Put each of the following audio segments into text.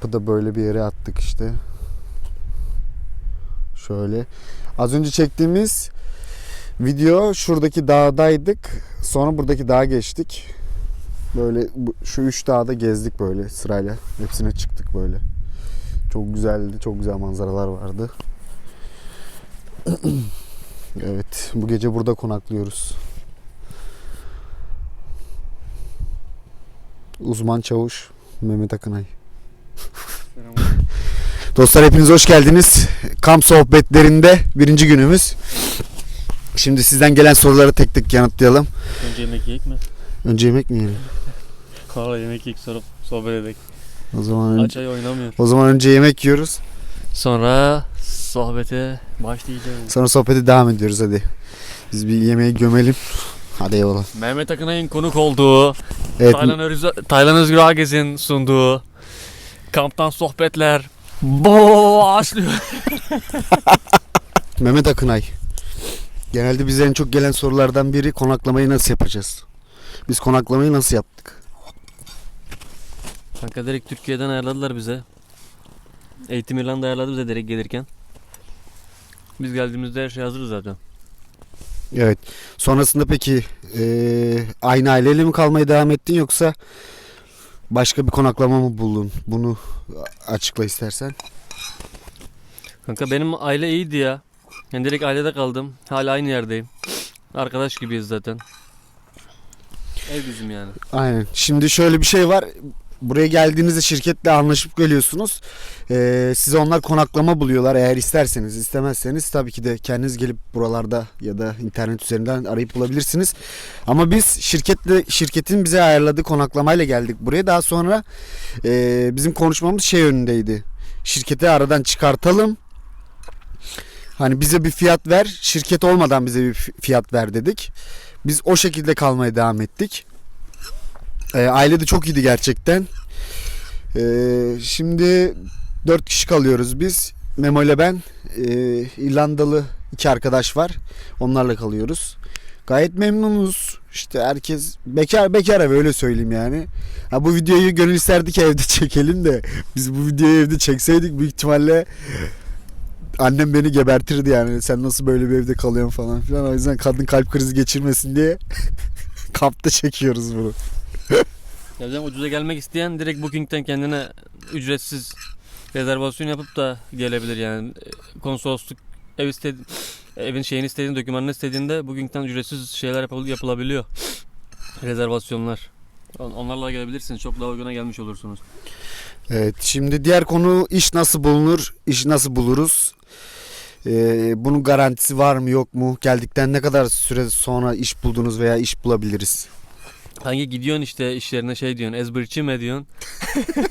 Kampı da böyle bir yere attık işte. Şöyle. Az önce çektiğimiz video şuradaki dağdaydık. Sonra buradaki dağa geçtik. Böyle şu üç dağda gezdik böyle sırayla. Hepsine çıktık böyle. Çok güzeldi. Çok güzel manzaralar vardı. evet. Bu gece burada konaklıyoruz. Uzman çavuş Mehmet Akınay. Dostlar hepiniz hoş geldiniz. Kamp sohbetlerinde birinci günümüz. Şimdi sizden gelen soruları tek tek yanıtlayalım. Önce yemek yiyek mi? Önce yemek mi yiyelim? Valla yemek yiyek sonra sohbet edek. O zaman önce, Açay oynamıyor. o zaman önce yemek yiyoruz. Sonra sohbete başlayacağız. Sonra sohbete devam ediyoruz hadi. Biz bir yemeği gömelim. Hadi eyvallah. Mehmet Akınay'ın konuk olduğu, Evet, Taylan, Özgür, Taylan Özgür Agez'in sunduğu kamptan sohbetler başlıyor. Mehmet Akınay. Genelde bize en çok gelen sorulardan biri konaklamayı nasıl yapacağız? Biz konaklamayı nasıl yaptık? Kanka direkt Türkiye'den ayarladılar bize. Eğitim İrlanda ayarladı bize direkt gelirken. Biz geldiğimizde her şey hazır zaten. Evet. Sonrasında peki eee, aynı aileyle mi kalmaya devam ettin yoksa başka bir konaklama mı buldun? Bunu açıkla istersen. Kanka benim aile iyiydi ya. Yani direkt ailede kaldım. Hala aynı yerdeyim. Arkadaş gibiyiz zaten. Ev bizim yani. Aynen. Şimdi şöyle bir şey var. Buraya geldiğinizde şirketle anlaşıp geliyorsunuz. Ee, size onlar konaklama buluyorlar. Eğer isterseniz, istemezseniz tabii ki de kendiniz gelip buralarda ya da internet üzerinden arayıp bulabilirsiniz. Ama biz şirketle şirketin bize ayarladığı konaklamayla geldik buraya. Daha sonra e, bizim konuşmamız şey yönündeydi. Şirketi aradan çıkartalım. Hani bize bir fiyat ver. Şirket olmadan bize bir fi- fiyat ver dedik. Biz o şekilde kalmaya devam ettik. E, aile de çok iyiydi gerçekten. E, şimdi dört kişi kalıyoruz biz. Memo ile ben. E, İrlandalı iki arkadaş var. Onlarla kalıyoruz. Gayet memnunuz. İşte herkes bekar bekar ev öyle söyleyeyim yani. Ha, bu videoyu gönül isterdi ki evde çekelim de biz bu videoyu evde çekseydik büyük ihtimalle annem beni gebertirdi yani. Sen nasıl böyle bir evde kalıyorsun falan filan. O yüzden kadın kalp krizi geçirmesin diye kampta çekiyoruz bunu. Zaten ucuza gelmek isteyen direkt Booking'ten kendine ücretsiz rezervasyon yapıp da gelebilir yani. Konsolosluk ev istedi evin şeyini istediğin dokümanını istediğinde Booking'ten ücretsiz şeyler yapıl- yapılabiliyor. Rezervasyonlar. On- Onlarla gelebilirsiniz. Çok daha uyguna gelmiş olursunuz. Evet şimdi diğer konu iş nasıl bulunur, iş nasıl buluruz? Ee, bunun garantisi var mı yok mu? Geldikten ne kadar süre sonra iş buldunuz veya iş bulabiliriz? Hangi gidiyorsun işte iş yerine şey diyorsun. Ezberçi mi diyorsun?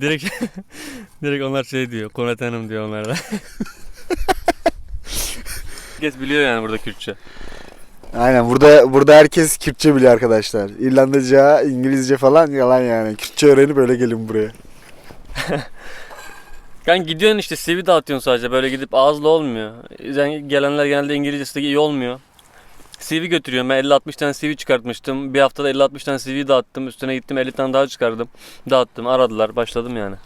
direkt direkt onlar şey diyor. Konatanım diyor onlar da. Herkes biliyor yani burada Kürtçe. Aynen burada burada herkes Kürtçe biliyor arkadaşlar. İrlandaca, İngilizce falan yalan yani. Kürtçe öğrenip öyle gelin buraya. Yani gidiyorsun işte CV dağıtıyorsun sadece böyle gidip ağızla olmuyor. Yani gelenler genelde İngilizcesi de iyi olmuyor. CV götürüyorum ben 50-60 tane CV çıkartmıştım. Bir haftada 50-60 tane CV dağıttım. Üstüne gittim 50 tane daha çıkardım. Dağıttım aradılar başladım yani.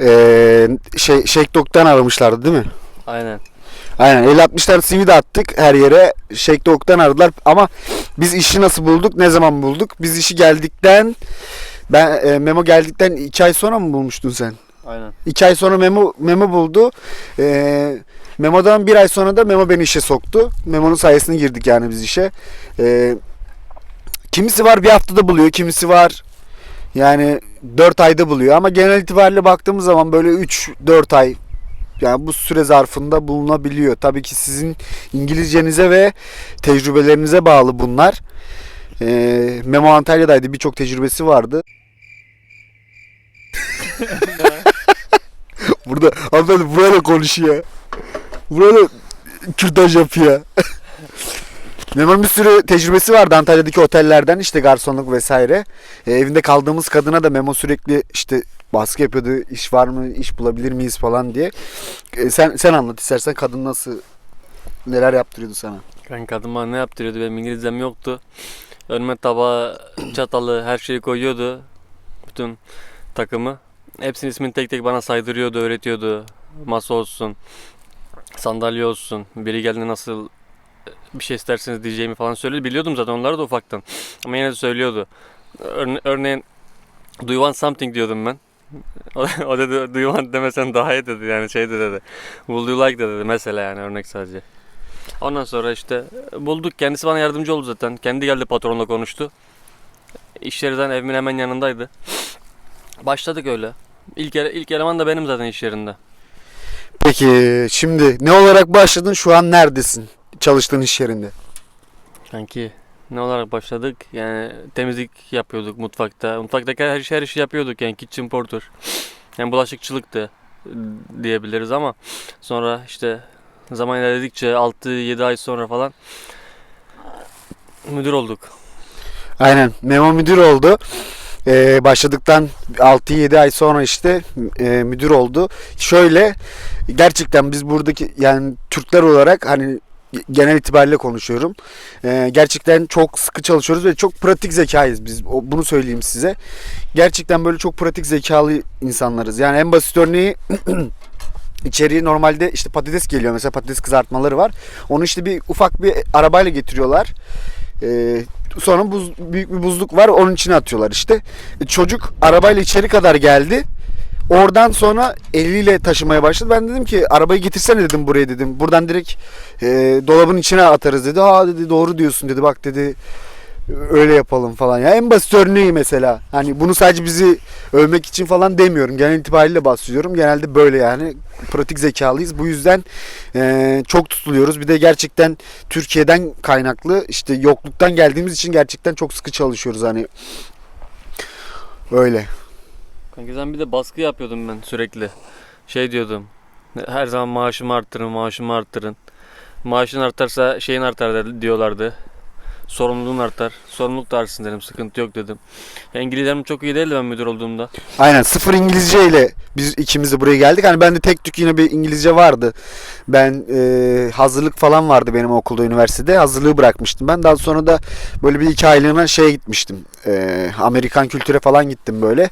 Ee, şey Shakedog'dan aramışlardı değil mi? Aynen. Aynen 50-60 tane CV de attık her yere. Shakedog'dan aradılar ama biz işi nasıl bulduk, ne zaman bulduk? Biz işi geldikten ben e, Memo geldikten 2 ay sonra mı bulmuştun sen? Aynen. İki ay sonra Memo, Memo buldu. Ee, Memo'dan bir ay sonra da Memo beni işe soktu. Memo'nun sayesinde girdik yani biz işe. Ee, kimisi var bir haftada buluyor, kimisi var yani 4 ayda buluyor. Ama genel itibariyle baktığımız zaman böyle 3-4 ay yani bu süre zarfında bulunabiliyor. Tabii ki sizin İngilizcenize ve tecrübelerinize bağlı bunlar. Ee, Memo Antalya'daydı. Birçok tecrübesi vardı. Burada hanımefendi böyle konuşuyor. Burada kürtaj yapıyor. Memo'nun bir sürü tecrübesi vardı Antalya'daki otellerden işte garsonluk vesaire. E, evinde kaldığımız kadına da Memo sürekli işte baskı yapıyordu. iş var mı, iş bulabilir miyiz falan diye. E, sen sen anlat istersen kadın nasıl neler yaptırıyordu sana. Ben kadın bana ne yaptırıyordu benim İngilizcem yoktu. Önüme tabağı, çatalı her şeyi koyuyordu. bütün takımı. Hepsinin ismini tek tek bana saydırıyordu, öğretiyordu. Masa olsun, sandalye olsun. Biri geldi nasıl bir şey isterseniz diyeceğimi falan söyledi. Biliyordum zaten onları da ufaktan. Ama yine de söylüyordu. Örne- örneğin Do you want something diyordum ben. O, dedi do you want demesen daha iyi dedi yani şey de dedi. Would you like de dedi mesela yani örnek sadece. Ondan sonra işte bulduk. Kendisi bana yardımcı oldu zaten. Kendi geldi patronla konuştu. İş yeri zaten evimin hemen yanındaydı. Başladık öyle. İlk, ele- ilk eleman da benim zaten iş yerinde. Peki şimdi ne olarak başladın? Şu an neredesin? Çalıştığın iş yerinde. Kanki ne olarak başladık? Yani temizlik yapıyorduk mutfakta. Mutfaktaki her, her işi yapıyorduk yani kitchen porter. Yani bulaşıkçılıktı diyebiliriz ama sonra işte zaman ilerledikçe 6-7 ay sonra falan müdür olduk. Aynen. Memo müdür oldu. Ee, başladıktan 6-7 ay sonra işte e, müdür oldu. Şöyle gerçekten biz buradaki yani Türkler olarak hani genel itibariyle konuşuyorum. Ee, gerçekten çok sıkı çalışıyoruz ve çok pratik zekayız biz. O- Bunu söyleyeyim size. Gerçekten böyle çok pratik zekalı insanlarız. Yani en basit örneği içeriye normalde işte patates geliyor mesela patates kızartmaları var. Onu işte bir ufak bir arabayla getiriyorlar. Ee, sonra buz, büyük bir buzluk var onun içine atıyorlar işte. E, Çocuk arabayla içeri kadar geldi. Oradan sonra eliyle taşımaya başladı. Ben dedim ki arabayı getirsene dedim buraya dedim. Buradan direkt e, dolabın içine atarız dedi. Ha dedi doğru diyorsun dedi. Bak dedi öyle yapalım falan. Ya en basit örneği mesela. Hani bunu sadece bizi övmek için falan demiyorum. Genel itibariyle bahsediyorum. Genelde böyle yani pratik zekalıyız. Bu yüzden e, çok tutuluyoruz. Bir de gerçekten Türkiye'den kaynaklı işte yokluktan geldiğimiz için gerçekten çok sıkı çalışıyoruz hani. Öyle. Kanka sen bir de baskı yapıyordum ben sürekli. Şey diyordum. Her zaman maaşımı arttırın, maaşımı arttırın. Maaşın artarsa şeyin artar diyorlardı. Sorumluluğun artar. Sorumluluk da artsın dedim. Sıkıntı yok dedim. Ya İngilizcem çok iyi değildi ben müdür olduğumda. Aynen sıfır İngilizce ile biz ikimiz de buraya geldik. Hani bende tek tük yine bir İngilizce vardı. Ben e, hazırlık falan vardı benim okulda üniversitede. Hazırlığı bırakmıştım. Ben daha sonra da böyle bir iki aylığına şeye gitmiştim. E, Amerikan kültüre falan gittim böyle.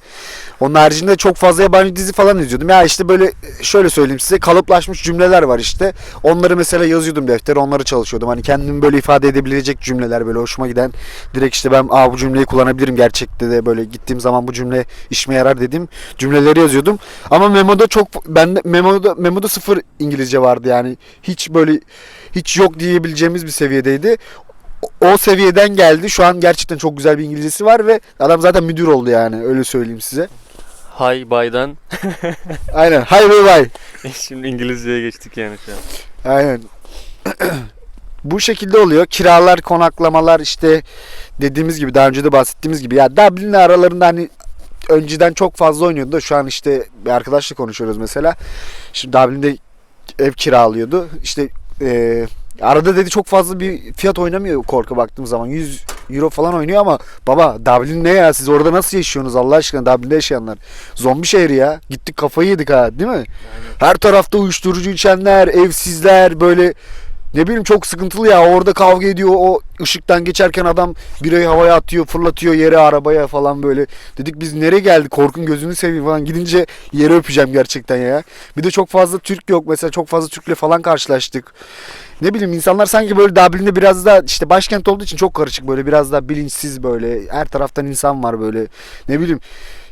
Onun haricinde çok fazla yabancı dizi falan izliyordum. Ya işte böyle şöyle söyleyeyim size kalıplaşmış cümleler var işte. Onları mesela yazıyordum deftere onları çalışıyordum. Hani kendimi böyle ifade edebilecek cümleler böyle hoşuma giden. Direkt işte ben Aa, bu cümleyi kullanabilirim gerçekte de böyle gittiğim zaman bu cümle işime yarar dediğim cümleleri yazıyordum. Ama Memo'da çok bende Memo'da Memo'da sıfır İngilizce vardı yani. Hiç böyle hiç yok diyebileceğimiz bir seviyedeydi. O- seviyeden geldi. Şu an gerçekten çok güzel bir İngilizcesi var ve adam zaten müdür oldu yani öyle söyleyeyim size. Hay baydan. Aynen. Hay bay bay. Şimdi İngilizceye geçtik yani şu an. Aynen. Bu şekilde oluyor. Kiralar, konaklamalar işte dediğimiz gibi daha önce de bahsettiğimiz gibi ya Dublin'le aralarında hani önceden çok fazla oynuyordu da şu an işte bir arkadaşla konuşuyoruz mesela. Şimdi Dublin'de ev kiralıyordu. İşte eee, arada dedi çok fazla bir fiyat oynamıyor korku baktığım zaman. 100 euro falan oynuyor ama baba Dublin ne ya siz orada nasıl yaşıyorsunuz Allah aşkına Dublin'de yaşayanlar. Zombi şehri ya. Gittik kafayı yedik ha değil mi? Her tarafta uyuşturucu içenler, evsizler böyle ne bileyim çok sıkıntılı ya. Orada kavga ediyor. O ışıktan geçerken adam birayı havaya atıyor, fırlatıyor yere arabaya falan böyle. Dedik biz nereye geldik? Korkun gözünü seveyim falan. Gidince yere öpeceğim gerçekten ya. Bir de çok fazla Türk yok. Mesela çok fazla Türk'le falan karşılaştık. Ne bileyim insanlar sanki böyle Dublin'de biraz da işte başkent olduğu için çok karışık böyle biraz daha bilinçsiz böyle her taraftan insan var böyle ne bileyim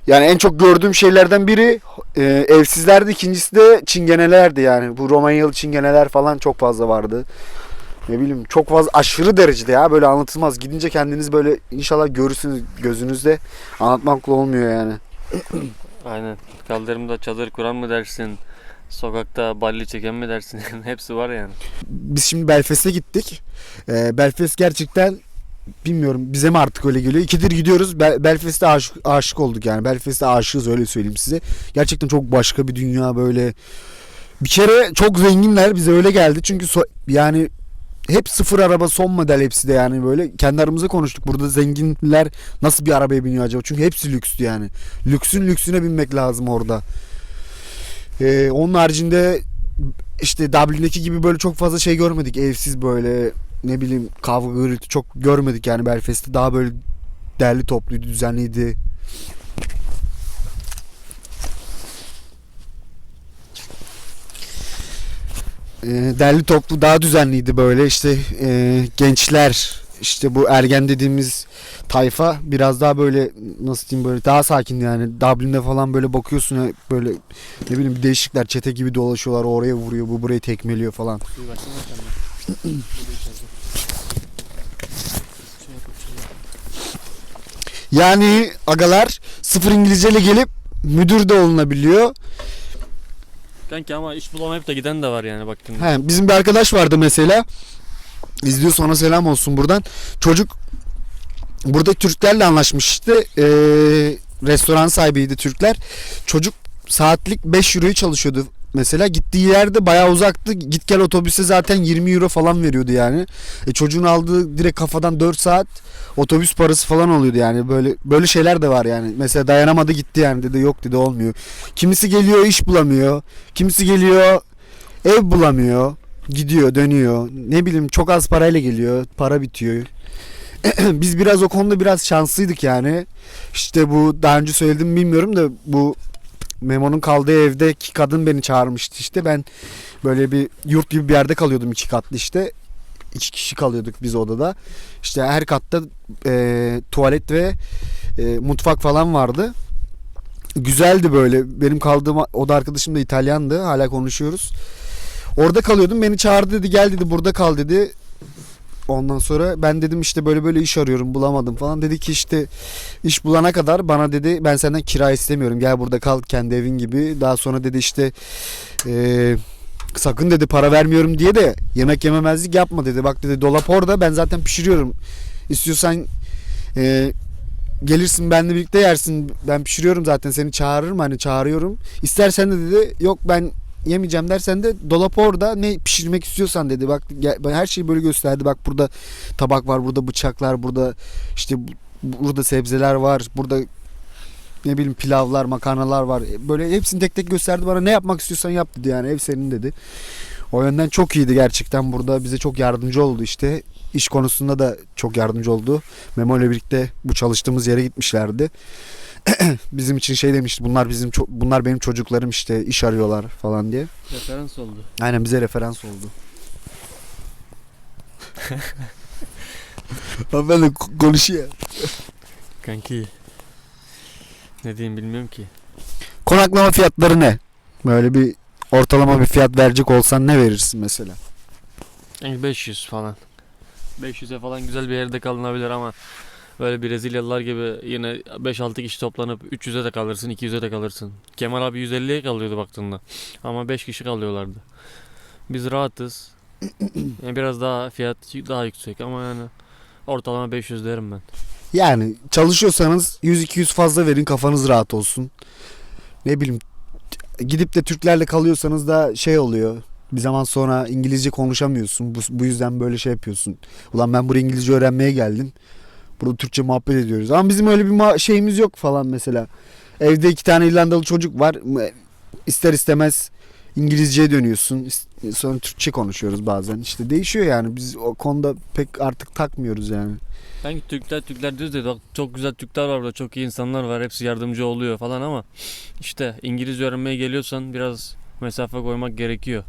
yani en çok gördüğüm şeylerden biri e, evsizlerdi ikincisi de çingenelerdi yani bu Romanyalı çingeneler falan çok fazla vardı. Ne bileyim çok fazla aşırı derecede ya böyle anlatılmaz. Gidince kendiniz böyle inşallah görürsünüz gözünüzde anlatmakla olmuyor yani. Aynen. Kaldırımda çadır kuran mı dersin? Sokakta balli çeken mi dersin? Hepsi var yani. Biz şimdi Belfast'e gittik. Ee, Belfast gerçekten bilmiyorum bize mi artık öyle geliyor. İkidir gidiyoruz. Bel- Belfast'e aşık, aşık olduk yani. Belfast'e aşığız öyle söyleyeyim size. Gerçekten çok başka bir dünya böyle. Bir kere çok zenginler bize öyle geldi. Çünkü so- yani hep sıfır araba son model hepsi de yani böyle. Kendi aramızda konuştuk. Burada zenginler nasıl bir arabaya biniyor acaba? Çünkü hepsi lükstü yani. Lüksün lüksüne binmek lazım orada. Ee, onun haricinde işte Dublin'deki gibi böyle çok fazla şey görmedik. Evsiz böyle ne bileyim kavga gürültü çok görmedik yani Belfast'te. Daha böyle derli topluydu, düzenliydi. Ee, derli toplu daha düzenliydi böyle işte e, gençler işte bu ergen dediğimiz tayfa biraz daha böyle nasıl diyeyim böyle daha sakin yani Dublin'de falan böyle bakıyorsun böyle ne bileyim değişikler çete gibi dolaşıyorlar oraya vuruyor bu burayı tekmeliyor falan. İyi, yani agalar sıfır İngilizceyle gelip müdür de olunabiliyor. Kanki ama iş bulamayıp da giden de var yani baktığında. He, bizim bir arkadaş vardı mesela. İzliyor sonra selam olsun buradan. Çocuk burada Türklerle anlaşmış işte. Ee, restoran sahibiydi Türkler. Çocuk saatlik 5 euroyu çalışıyordu. Mesela gittiği yerde bayağı uzaktı. Git gel otobüse zaten 20 euro falan veriyordu yani. E, çocuğun aldığı direkt kafadan 4 saat otobüs parası falan oluyordu yani. Böyle böyle şeyler de var yani. Mesela dayanamadı gitti yani dedi yok dedi olmuyor. Kimisi geliyor iş bulamıyor. Kimisi geliyor ev bulamıyor. Gidiyor dönüyor. Ne bileyim çok az parayla geliyor. Para bitiyor. Biz biraz o konuda biraz şanslıydık yani. İşte bu daha önce söyledim mi bilmiyorum da bu Memo'nun kaldığı evdeki kadın beni çağırmıştı işte. Ben böyle bir yurt gibi bir yerde kalıyordum iki katlı işte. İki kişi kalıyorduk biz odada. İşte her katta e, tuvalet ve e, mutfak falan vardı. Güzeldi böyle. Benim kaldığım oda arkadaşım da İtalyandı. Hala konuşuyoruz. Orada kalıyordum. Beni çağırdı dedi. Gel dedi burada kal dedi. Ondan sonra ben dedim işte böyle böyle iş arıyorum bulamadım falan. Dedi ki işte iş bulana kadar bana dedi ben senden kira istemiyorum. Gel burada kal kendi evin gibi. Daha sonra dedi işte eee, sakın dedi para vermiyorum diye de yemek yememezlik yapma dedi. Bak dedi dolap orada ben zaten pişiriyorum. İstiyorsan eee, gelirsin benimle birlikte yersin. Ben pişiriyorum zaten seni çağırırım hani çağırıyorum. İstersen de dedi yok ben yemeyeceğim dersen de dolap orada ne pişirmek istiyorsan dedi. Bak her şeyi böyle gösterdi. Bak burada tabak var, burada bıçaklar, burada işte bu- burada sebzeler var, burada ne bileyim pilavlar, makarnalar var. Böyle hepsini tek tek gösterdi bana. Ne yapmak istiyorsan yap dedi yani. Ev senin dedi. O yönden çok iyiydi gerçekten. Burada bize çok yardımcı oldu işte. İş konusunda da çok yardımcı oldu. Memo ile birlikte bu çalıştığımız yere gitmişlerdi. Bizim için şey demişti. Bunlar bizim bunlar benim çocuklarım işte iş arıyorlar falan diye. Referans oldu. Aynen bize referans oldu. Abi ben de konuşuyor. Kanki. Ne diyeyim bilmiyorum ki. Konaklama fiyatları ne? Böyle bir ortalama bir fiyat verecek olsan ne verirsin mesela? Yani 500 falan. 500'e falan güzel bir yerde kalınabilir ama böyle Brezilyalılar gibi yine 5-6 kişi toplanıp 300'e de kalırsın, 200'e de kalırsın. Kemal abi 150'ye kalıyordu baktığında. Ama 5 kişi kalıyorlardı. Biz rahatız. Yani biraz daha fiyat daha yüksek ama yani ortalama 500 derim ben. Yani çalışıyorsanız 100-200 fazla verin kafanız rahat olsun. Ne bileyim gidip de Türklerle kalıyorsanız da şey oluyor. Bir zaman sonra İngilizce konuşamıyorsun. Bu, bu yüzden böyle şey yapıyorsun. Ulan ben buraya İngilizce öğrenmeye geldim. Burada Türkçe muhabbet ediyoruz. Ama bizim öyle bir şeyimiz yok falan mesela. Evde iki tane İrlandalı çocuk var. İster istemez İngilizceye dönüyorsun. Sonra Türkçe konuşuyoruz bazen. İşte değişiyor yani. Biz o konuda pek artık takmıyoruz yani. Sanki Türkler Türkler diyoruz bak çok güzel Türkler var burada çok iyi insanlar var hepsi yardımcı oluyor falan ama işte İngilizce öğrenmeye geliyorsan biraz mesafe koymak gerekiyor.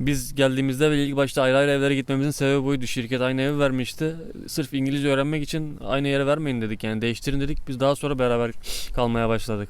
Biz geldiğimizde ve ilk başta ayrı ayrı evlere gitmemizin sebebi buydu. Şirket aynı evi vermişti. Sırf İngilizce öğrenmek için aynı yere vermeyin dedik yani değiştirin dedik. Biz daha sonra beraber kalmaya başladık.